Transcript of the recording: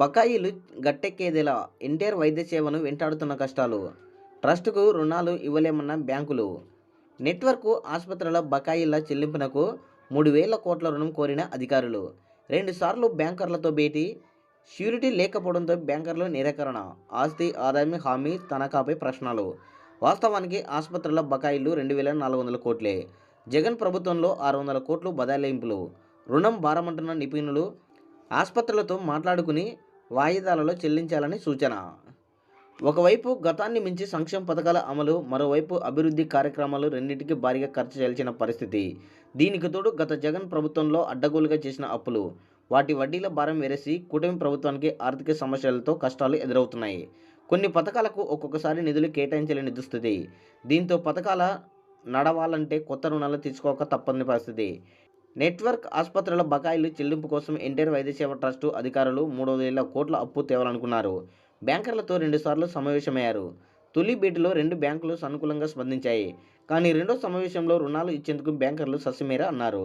బకాయిలు గట్టెక్కేదిలా ఎన్టీఆర్ వైద్య సేవను వెంటాడుతున్న కష్టాలు. ట్రస్టుకు రుణాలు ఇవ్వలేమన్న బ్యాంకులు. నెట్వర్క్ ఆసుపత్రుల బకాయిల చెల్లింపునకు మూడు వేల కోట్ల రుణం కోరిన అధికారులు. రెండుసార్లు బ్యాంకర్లతో భేటీ ష్యూరిటీ లేకపోవడంతో బ్యాంకర్లు నిరాకరణ ఆస్తి ఆదాయం హామీ తనఖాపై ప్రశ్నలు. వాస్తవానికి ఆసుపత్రుల బకాయిలు రెండు వేల నాలుగు వందల కోట్లే. జగన్ ప్రభుత్వంలో ఆరు వందల కోట్లు బదలాయింపులు. రుణం భారమంటున్న నిపుణులు ఆసుపత్రులతో మాట్లాడుకుని వాయిదాలలో చెల్లించాలని సూచన. ఒకవైపు గతాన్ని మించి సంక్షేమ పథకాల అమలు మరోవైపు అభివృద్ధి కార్యక్రమాలు రెండింటికి భారీగా ఖర్చు చేయాల్సిన పరిస్థితి. దీనికి తోడు గత జగన్ ప్రభుత్వంలో అడ్డగోలుగా చేసిన అప్పులు. వాటి వడ్డీల భారం వేరేసి కూటమి ప్రభుత్వానికి ఆర్థిక సమస్యలతో కష్టాలు ఎదురవుతున్నాయి. కొన్ని పథకాలకు ఒక్కొక్కసారి నిధులు కేటాయించలేని దుస్థితి. దీంతో పథకాల నడవాలంటే కొత్త రుణాలు తీసుకోక తప్పని పరిస్థితి. నెట్వర్క్ ఆసుపత్రుల బకాయిలు చెల్లింపు కోసం ఎన్టీఆర్ వైద్య సేవ ట్రస్టు అధికారులు మూడు వేల కోట్ల అప్పు తేవాలనుకున్నారు. బ్యాంకర్లతో రెండుసార్లు సమావేశమయ్యారు. తొలి భేటీలో రెండు బ్యాంకులు సానుకూలంగా స్పందించాయి. కానీ రెండో సమావేశంలో రుణాలు ఇచ్చేందుకు బ్యాంకర్లు ససిమేర అన్నారు.